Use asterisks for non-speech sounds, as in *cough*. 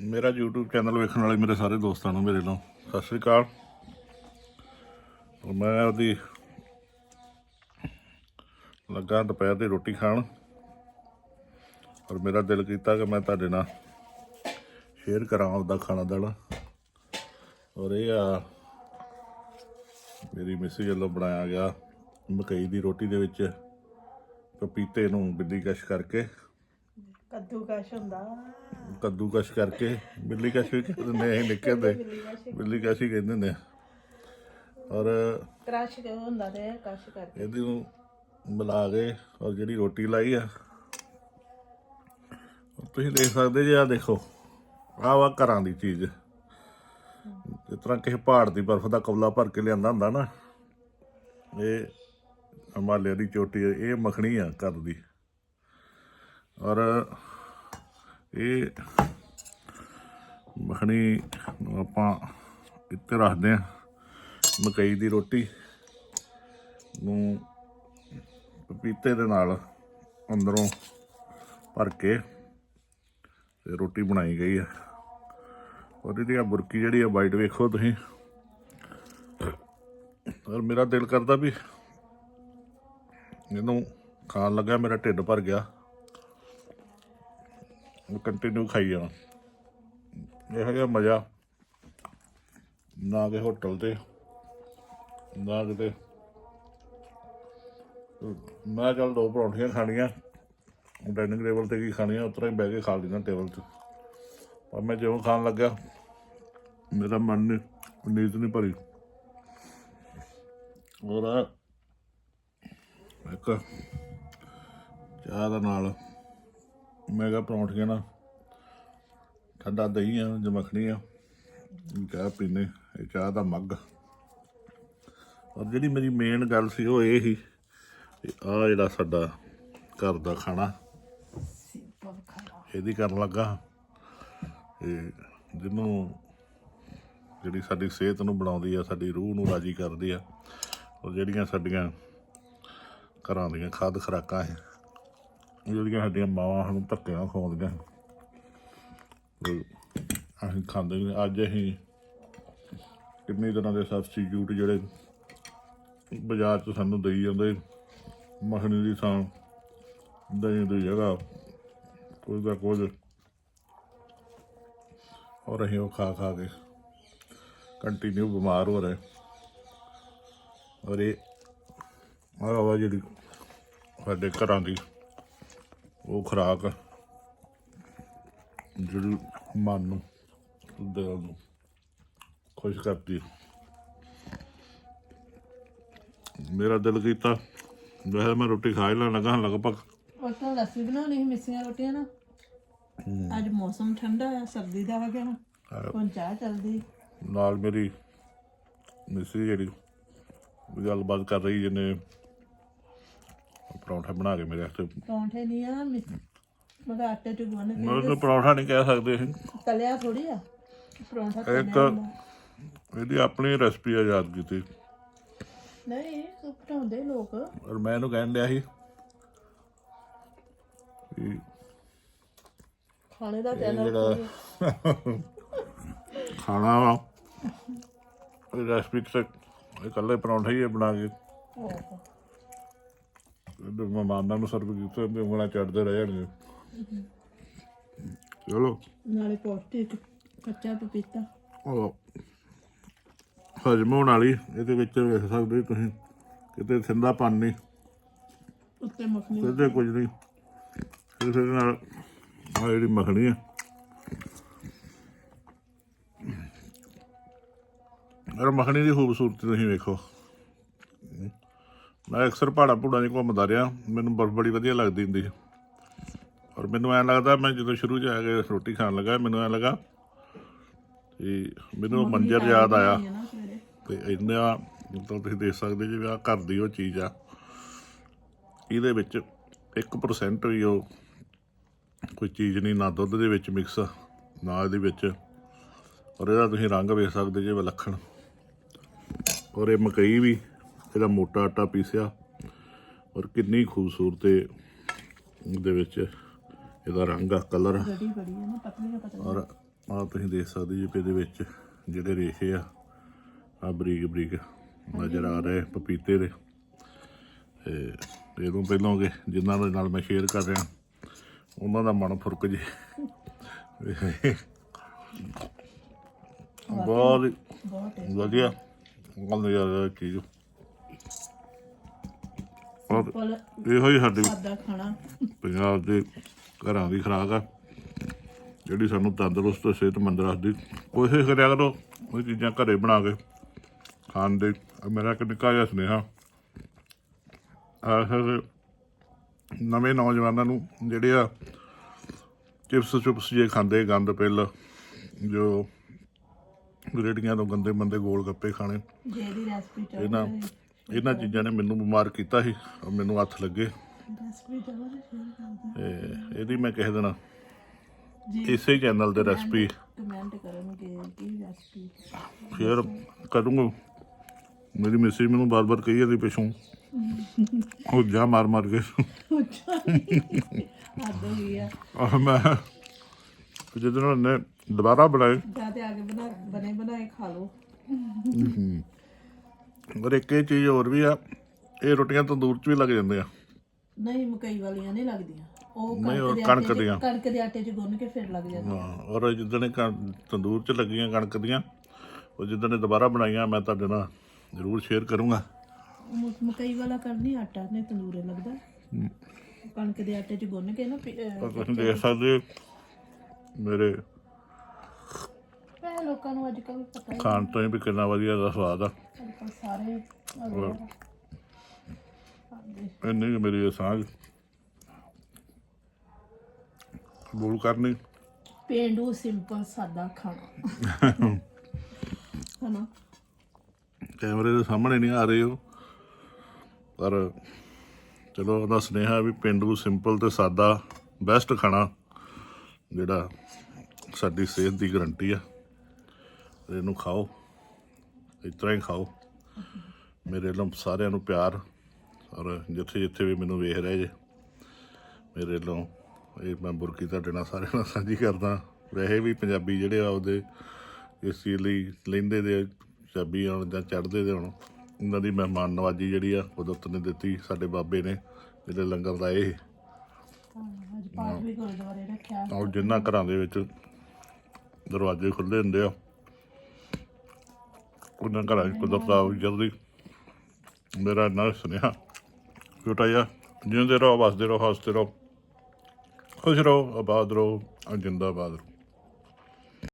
ਮੇਰਾ YouTube channel ਵੇਖਣ ਵਾਲੇ ਮੇਰੇ ਸਾਰੇ ਦੋਸਤਾਂ ਨੂੰ, ਮੇਰੇ ਨੂੰ ਸਤਿ ਸ੍ਰੀ ਅਕਾਲ। ਔਰ ਮੈਂ ਉਹਦੀ ਲੱਗਾ ਦੁਪਹਿਰ ਦੀ ਰੋਟੀ ਖਾਣ। ਔਰ ਮੇਰਾ ਦਿਲ ਕੀਤਾ ਕਿ ਮੈਂ ਤੁਹਾਡੇ ਨਾਲ ਸ਼ੇਅਰ ਕਰਾਂ ਆਪਦਾ ਖਾਣਾ ਦਾਣਾ। ਔਰ ਇਹ ਆ, ਮੇਰੀ ਮਿਸੀ ਵੱਲੋਂ ਬਣਾਇਆ ਗਿਆ ਮਕਈ ਦੀ ਰੋਟੀ ਦੇ ਵਿੱਚ, ਪਪੀਤੇ ਨੂੰ ਬਿੱਲੀ ਕਸ਼ ਕਰਕੇ। ਕੱਦੂ ਕਸ਼ ਹੁੰਦਾ। ਕੱਦੂ ਕਸ਼ ਕਰਕੇ ਬਿੱਲੀ ਕਸ਼ ਵੀ ਕਹਿੰਦੇ ਨੇ ਇਹ ਨਿੱਕੇ ਦੇ ਬਿੱਲੀ ਕਸ਼ ਹੀ ਕਹਿੰਦੇ ਨੇ। ਔਰ ਕ੍ਰਸ਼ ਹੁੰਦਾ ਤੇ ਕਸ਼ ਕਰਕੇ। ਇਹਦੀ ਨੂੰ ਮਿਲਾ ਕੇ ਔਰ ਜਿਹੜੀ ਰੋਟੀ ਲਾਈ ਆ ਤੁਸੀਂ ਦੇਖ ਸਕਦੇ ਜੀ ਆ ਦੇਖੋ ਆਹ ਵਾ ਘਰਾਂ ਦੀ ਚੀਜ਼। ਜਿਸ ਤਰ੍ਹਾਂ ਕਿਸੇ ਪਹਾੜ ਦੀ ਬਰਫ਼ ਦਾ ਕਵਲਾ ਭਰ ਕੇ ਲਿਆਂਦਾ ਹੁੰਦਾ ਨਾ ਇਹ ਹਿਮਾਲਿਆ ਦੀ ਚੋਟੀ ਇਹ ਮੱਖਣੀ ਆ ਘਰ ਦੀ। ਔਰ ਇਹ ਮੱਖਣੀ ਨੂੰ ਆਪਾਂ ਇੱਥੇ ਰੱਖਦੇ ਆ ਮਕਈ ਦੀ ਰੋਟੀ ਨੂੰ ਪਪੀਤੇ ਦੇ ਨਾਲ ਅੰਦਰੋਂ ਭਰ ਕੇ ਤੇ ਰੋਟੀ ਬਣਾਈ ਗਈ ਹੈ। ਔਰ ਇਹਦੀ ਆ ਬੁਰਕੀ ਜਿਹੜੀ ਆ ਵਾਈਟ ਵੇਖੋ ਤੁਸੀਂ। ਔਰ ਮੇਰਾ ਦਿਲ ਕਰਦਾ ਵੀ ਇਹਨੂੰ ਖਾਣ ਲੱਗਾ ਮੇਰਾ ਢਿੱਡ ਭਰ ਗਿਆ। ਕੰਟੀਨਿਊ ਖਾਈ ਜਾਣਾ। ਇਹੋ ਜਿਹਾ ਮਜ਼ਾ। ਨਾ ਕਿ ਹੋਟਲ ਤੇ, ਨਾ ਕਿਤੇ। ਮੈਂ ਚੱਲ ਦੋ ਪਰੌਂਠੀਆਂ ਖਾਣੀਆਂ। ਡਾਈਨਿੰਗ ਟੇਬਲ ਤੇ ਕੀ ਖਾਣੀਆਂ ਉਤਰਾ ਹੀ ਬਹਿ ਕੇ ਖਾ ਲੈਣਾ ਟੇਬਲ ਤੇ। ਪਰ ਮੈਂ ਜਿਉਂ ਖਾਣ ਲੱਗਿਆ, ਮੇਰਾ ਮਨ ਨੇ, ਨੀਂਦ ਨਹੀਂ ਭਰੀ। ਔਰ ਇੱਕ ਚਾਹ ਦਾ ਨਾਲ। ਮੈਂ ਕਿਹਾ ਪਰੌਂਠੀਆਂ ਨਾਲ ਠੰਡਾ ਦਹੀਂ ਆ ਜਮਖਣੀ ਆ। ਚਾਹ ਪੀਨੇ, ਇਹ ਚਾਹ ਦਾ ਮੱਗ। ਔਰ ਜਿਹੜੀ ਮੇਰੀ ਮੇਨ ਗੱਲ ਸੀ, ਉਹ ਇਹ ਸੀ ਆ ਜਿਹੜਾ ਸਾਡਾ ਘਰ ਦਾ ਖਾਣਾ, ਇਹਦੀ ਕਰਨ ਲੱਗਾ। ਇਹ ਜਿਹਨੂੰ ਜਿਹੜੀ ਸਾਡੀ ਸਿਹਤ ਨੂੰ ਬਣਾਉਂਦੀ ਆ, ਸਾਡੀ ਰੂਹ ਨੂੰ ਰਾਜੀ ਕਰਦੀ ਆ ਔਰ ਜਿਹੜੀਆਂ ਸਾਡੀਆਂ ਘਰਾਂ ਦੀਆਂ ਖਾਦ ਖਰਾਕਾਂ ਹੈ ਜਿਹੜੀਆਂ ਸਾਡੀਆਂ ਮਾਵਾਂ ਸਾਨੂੰ ਧੱਕੇ ਨਾਲ ਖਵਾਉਂਦੀਆਂ। ਉਹ ਅਸੀਂ ਖਾਂਦੇ ਨਹੀਂ ਅੱਜ ਅਸੀਂ ਕਿੰਨੇ ਤਰ੍ਹਾਂ ਦੇ ਸਬਸਟੀਟਿਊਟ ਜਿਹੜੇ ਬਾਜ਼ਾਰ 'ਚ ਸਾਨੂੰ ਦੇਈ ਜਾਂਦੇ। ਮੱਖਣੀ ਦੀ ਥਾਂ, ਦਹੀਂ ਦੀ ਜਗ੍ਹਾ, ਕੁਝ ਦਾ ਕੁਝ। ਔਰ ਅਸੀਂ ਉਹ ਖਾ ਖਾ ਕੇ ਕੰਟੀਨਿਊ ਬਿਮਾਰ ਹੋ ਰਹੇ। ਔਰ ਇਹ ਆਹ ਜਿਹੜੀ ਸਾਡੇ ਘਰਾਂ ਦੀ ਉਹ ਖੁਰਾਕ ਜਿਹੜੀ ਮਨ ਨੂੰ ਦਿਲ ਨੂੰ ਖੁਸ਼ ਕਰਦੀ ਹੈ। ਮੇਰਾ ਦਿਲ ਕੀਤਾ ਵੈਸੇ ਮੈਂ ਰੋਟੀ ਖਾ ਹੀ ਲੈਣ ਲੱਗਾ ਹਾਂ ਲਗਭਗ। ਉਹ ਤਾਂ ਲੱਸੀ ਬਣਾਉਣੀ ਸੀ ਮਿੱਸੀਆਂ ਰੋਟੀਆਂ ਨਾ। ਅੱਜ ਮੌਸਮ ਠੰਡਾ ਆ ਸਰਦੀ ਦਾ ਆ ਗਿਆ ਹੁਣ ਚਾਹ ਚੱਲਦੀ। ਨਾਲ ਮੇਰੀ ਮਿਸੀ ਜਿਹੜੀ ਗੱਲਬਾਤ ਕਰ ਰਹੀ ਜਿਹਨੇ ਪਰੌਂਠਾ ਬਣਾ ਕੇ ਮੇਰੇ ਵਾਸਤੇ। ਪਰੌਂਠੇ ਨਹੀਂ ਆ ਮਗਾ ਆਟੇ ਚ ਗੁੰਨ ਕੇ ਮੈਂ ਤਾਂ ਪਰੌਂਠਾ ਨਹੀਂ ਕਹਿ ਸਕਦੇ ਅਸੀਂ। ਤਲਿਆ ਥੋੜੀ ਆ ਪਰੌਂਠਾ ਇੱਕ ਹੁੰਦਾ। ਇਹਦੀ ਆਪਣੀ ਰੈਸਪੀ ਆਜ਼ਾਦ ਕੀਤੀ। ਨਹੀਂ ਸੁੱਕ ਬਣਾਉਂਦੇ ਲੋਕ। ਔਰ ਮੈਂ ਇਹਨੂੰ ਕਹਿਣ ਲਿਆ ਸੀ ਵੀ ਖਾਣੇ ਦਾ ਇਹ ਚੈਨਲ ਜਿਹੜਾ ਖਾਣਾ ਵਾ ਰੈਸਪੀ ਤੇ ਇਕੱਲੇ ਪਰੌਂਠੇ ਹੀ ਬਣਾ ਕੇ। ਇਹਦੇ ਮਹਿਮਾਨਾਂ ਨੂੰ ਸਰਵ ਕੀਤਾ ਤੇ ਉਂਗਲਾਂ ਚੜਦੇ ਰਹਿ ਜਾਣਗੇ। ਚਲੋ। ਨਾਲੇ ਪੌਸ਼ਟਿਕ ਕੱਚਾ ਪਪੀਤਾ। ਉਹ ਹਜਮ ਹੋਣ ਵਾਲੀ ਇਹਦੇ ਵਿੱਚ ਵੇਖ ਸਕਦੇ ਤੁਸੀਂ ਕਿਤੇ ਸਿੰਦਾ ਨਹੀਂ ਉੱਤੇ ਮੱਖਣੀ। ਕਿਤੇ ਕੁਝ ਨਹੀਂ ਇਸੇ ਨਾਲ ਆ ਜਿਹੜੀ ਮੱਖਣੀ ਆ। ਇਹ ਮੱਖਣੀ ਦੀ ਖੂਬਸੂਰਤੀ ਤੁਸੀਂ ਵੇਖੋ। ਮੈਂ ਅਕਸਰ ਪਹਾੜਾਂ ਪੂੜਾਂ 'ਚ ਘੁੰਮਦਾ ਰਿਹਾ। ਮੈਨੂੰ ਬਰਫ ਬੜੀ ਵਧੀਆ ਲੱਗਦੀ ਹੁੰਦੀ ਸੀ। ਔਰ ਮੈਨੂੰ ਐਂ ਲੱਗਦਾ ਮੈਂ ਜਦੋਂ ਸ਼ੁਰੂ 'ਚ ਆ ਕੇ ਰੋਟੀ ਖਾਣ ਲੱਗਾ ਮੈਨੂੰ ਐਂ ਲੱਗਾ ਕਿ ਮੈਨੂੰ ਉਹ ਮੰਜ਼ਰ ਯਾਦ ਆਇਆ। ਤੇ ਇੰਨਾ ਮਤਲਬ ਤੁਸੀਂ ਦੇਖ ਸਕਦੇ ਜਿਵੇਂ ਆ ਘਰ ਦੀ ਉਹ ਚੀਜ਼ ਆ। ਇਹਦੇ ਵਿੱਚ 1% ਵੀ ਉਹ ਕੋਈ ਚੀਜ਼ ਨਹੀਂ ਨਾ ਦੁੱਧ ਦੇ ਵਿੱਚ ਮਿਕਸ ਨਾ ਇਹਦੇ ਵਿੱਚ। ਔਰ ਇਹਦਾ ਤੁਸੀਂ ਰੰਗ ਵੇਖ ਸਕਦੇ ਜੇ ਵਿਲੱਖਣ। ਔਰ ਇਹ ਮਕਈ ਵੀ ਇਹਦਾ ਮੋਟਾ ਆਟਾ ਪੀਸਿਆ ਔਰ ਕਿੰਨੀ ਖੂਬਸੂਰਤ ਇਹ ਦੇ ਵਿੱਚ ਇਹਦਾ ਰੰਗ ਆ ਕਲਰ ਔਰ ਆ ਤੁਸੀਂ ਦੇਖ ਸਕਦੇ ਜੀ ਵੀ ਇਹਦੇ ਵਿੱਚ ਜਿਹੜੇ ਰੇਸ਼ੇ ਆ ਆ ਬਰੀਕ ਬਰੀਕ ਨਜ਼ਰ ਆ ਰਹੇ ਪਪੀਤੇ ਦੇ। ਤੇ ਇਹ ਤੋਂ ਪਹਿਲਾਂ ਕਿ ਜਿਨ੍ਹਾਂ ਦੇ ਨਾਲ ਮੈਂ ਸ਼ੇਅਰ ਕਰ ਰਿਹਾ ਉਹਨਾਂ ਦਾ ਮਨ ਫੁਰਕ ਜੇ। ਬਹੁਤ ਬਹੁਤ ਵਧੀਆ। ਗੱਲ ਯਾਰ ਚੀਜ਼ ਫਲ ਇਹੋ ਹੀ ਸਾਡੀ ਸਾਦਾ ਖਾਣਾ। ਪੰਜਾਬ ਦੇ ਘਰਾਂ ਦੀ ਖੁਰਾਕ ਆ। ਜਿਹੜੀ ਸਾਨੂੰ ਤੰਦਰੁਸਤ ਤੇ ਸਿਹਤਮੰਦ ਰੱਖਦੀ। ਕੋਸ਼ਿਸ਼ ਕਰਿਆ ਕਰੋ ਉਹ ਚੀਜ਼ਾਂ ਘਰੇ ਬਣਾ ਕੇ ਖਾਣ ਦੇ। ਆਹ ਮੇਰਾ ਇੱਕ ਨਿੱਕਾ ਜਿਹਾ ਸੁਨੇਹਾ। ਆਹ ਨਵੇਂ ਨੌਜਵਾਨਾਂ ਨੂੰ ਜਿਹੜੇ ਆ ਚਿਪਸ ਚੁਪਸ ਜੇ ਖਾਂਦੇ ਗੰਦ ਪਿੱਲ ਜੋ ਰੇੜੀਆਂ ਤੋਂ ਗੰਦੇ ਮੰਦੇ ਗੋਲ ਗੱਪੇ ਖਾਣੇ। ਜੇ ਦੀ ਰੈਸਪੀ ਇਹਨਾਂ ਇਹਨਾਂ ਚੀਜ਼ਾਂ ਨੇ ਮੈਨੂੰ ਬਿਮਾਰ ਕੀਤਾ ਸੀ ਔਰ ਮੈਨੂੰ ਹੱਥ ਲੱਗੇ। ਤੇ ਇਹਦੀ ਮੈਂ ਕਿਸੇ ਦਿਨ ਇਸੇ ਚੈਨਲ ਤੇ ਰੈਸਪੀ ਕਮੈਂਟ ਕਰਨਗੇ ਕੀ ਰੈਸਪੀ ਸ਼ੇਅਰ ਕਰੂੰਗਾ। ਮੇਰੀ ਮੈਸੇਜ ਮੈਨੂੰ ਬਾਰ-ਬਾਰ ਕਹੀ ਜਾਂਦੀ ਪਿਛੋਂ ਉਹ ਜਾ ਮਾਰ ਮਾਰ ਕੇ। ਹੱਦ ਹੋ ਗਈ ਆ। ਆਹ ਮੈਂ ਫਿਰ ਜਦੋਂ ਉਹਨੇ ਦੁਬਾਰਾ ਬਣਾਏ। ਜਾਂ ਤੇ ਆਗੇ ਬਣਾ ਬਣੇ ਬਣਾਏ ਖਾ ਲਓ। ਪਰ ਇੱਕ ਇਹ ਚੀਜ਼ ਹੋਰ ਵੀ ਆ ਇਹ ਰੋਟੀਆਂ ਤੰਦੂਰ 'ਚ ਵੀ ਲੱਗ ਜਾਂਦੇ ਆ ਨਹੀਂ ਮਕਈ ਵਾਲੀਆਂ ਨਹੀਂ ਲੱਗਦੀਆਂ। ਉਹ ਨਹੀਂ, ਉਹ ਦੇ ਕਣਕ ਆਟੇ 'ਚ- ਦੀਆਂ। ਕਣਕ ਦੇ ਆਟੇ 'ਚ ਗੁੰਨ ਕੇ ਫਿਰ ਲੱਗ ਜਾਂਦੀਆਂ। ਹਾਂ ਔਰ ਜਿੱਦਣ ਇਹ ਕਣ- ਤੰਦੂਰ 'ਚ ਲੱਗੀਆਂ ਕਣਕ ਦੀਆਂ ਉਹ ਜਿੱਦਣ ਇਹ ਦੁਬਾਰਾ ਬਣਾਈਆਂ ਮੈਂ ਤੁਹਾਡੇ ਨਾਲ ਜ਼ਰੂਰ ਸ਼ੇਅਰ ਕਰੂੰਗਾ। ਮ- ਮਕਈ ਵਾਲਾ ਕਰਨੀ ਆਟਾ ਨੇ ਤੰਦੂਰੇ ਲੱਗਦਾ। ਕਣਕ ਦੇ ਆਟੇ 'ਚ ਗੁੰਨ ਕੇ ਨਾ ਪੀ- ਅਹ, ਪਰ ਤੁਸੀਂ ਦੇਖ ਸਕਦੇ ਹੋ ਮੇਰੇ ਇਹ ਲੋਕਾਂ ਨੂੰ ਅੱਜ ਕੱਲ ਪਤਾ ਹੀ ਖਾਣ ਤੋਂ ਹੀ ਵੀ ਕਿੰਨਾ ਵਧੀਆ ਦਾ ਸਵਾਦ ਆ। ਅੱਜ ਕੱਲ ਸਾਰੇ ਹੋਰ। ਹਾਂਜੀ। ਇੰਨੀ ਕੁ ਮੇਰੀ ਇਹ ਸਾਂਝ। ਕਬੂਲ ਕਰਨੀ। ਪੇਂਡੂ ਸਿੰਪਲ ਸਾਦਾ ਖਾਣਾ। *laughs* ਹਨਾ? ਕੈਮਰੇ ਦੇ ਸਾਹਮਣੇ ਨਹੀਂ ਆ ਰਹੇ ਹੋ ਪਰ ਚਲੋ ਉਹਦਾ ਸੁਨੇਹਾ ਵੀ ਪਿੰਡੂ ਸਿੰਪਲ ਤੇ ਸਾਦਾ ਬੈਸਟ ਖਾਣਾ ਜਿਹੜਾ ਸਾਡੀ ਸਿਹਤ ਦੀ ਗਰੰਟੀ ਆ। ਇਹਨੂੰ ਖਾਓ। ਇਸ ਤਰ੍ਹਾਂ ਹੀ ਖਾਓ। ਮੇਰੇ ਵੱਲੋਂ ਸਾਰਿਆਂ ਨੂੰ ਪਿਆਰ ਔਰ ਜਿੱਥੇ ਜਿੱਥੇ ਵੀ ਮੈਨੂੰ ਵੇਖ ਰਹੇ ਜੇ ਮੇਰੇ ਵੱਲੋਂ ਇਹ ਮੈਂ ਬੁਰਕੀ ਤੁਹਾਡੇ ਨਾਲ ਸਾਰਿਆਂ ਨਾਲ ਸਾਂਝੀ ਕਰਦਾ। ਵੈਸੇ ਵੀ ਪੰਜਾਬੀ ਜਿਹੜੇ ਆ ਉਹਦੇ ਇਸ ਚੀਜ਼ ਲਈ ਲੈਂਦੇ ਦੇ ਪੰਜਾਬੀ ਆਉਣ ਜਾਂ ਚੜ੍ਹਦੇ ਦੇ ਹੁਣ। ਇਹਨਾਂ ਦੀ ਮਹਿਮਾਨ ਨਵਾਜੀ ਜਿਹੜੀ ਆ ਕੁਦਰਤ ਨੇ ਦਿੱਤੀ ਸਾਡੇ ਬਾਬੇ ਨੇ ਜਿਹੜੇ ਲੰਗਰ ਲਾਏ ਅੱਜ ਪਾਠ ਵੀ ਗੁਰਦੁਆਰੇ ਰੱਖਿਆ। ਔਰ ਜਿਨ੍ਹਾਂ ਘਰਾਂ ਦੇ ਵਿੱਚ ਦਰਵਾਜ਼ੇ ਖੁੱਲੇ ਹੁੰਦੇ ਆ। ਉਹਨਾਂ ਘਰਾਂ 'ਚ ਕੁਦਰਤ ਆ ਜਲਦੀ ਮੇਰਾ ਨਾ ਸੁਨੇਹਾ ਛੋਟਾ ਜਿਹਾ ਜਿਉਂਦੇ ਰਹੋ, ਵਸਦੇ ਰਹੋ, ਹੱਸਦੇ ਰਹੋ, ਖੁਸ਼ ਰਹੋ, ਆਬਾਦ ਰਹੋ ਜਿੰਦਾਬਾਦ ਰਹੋ।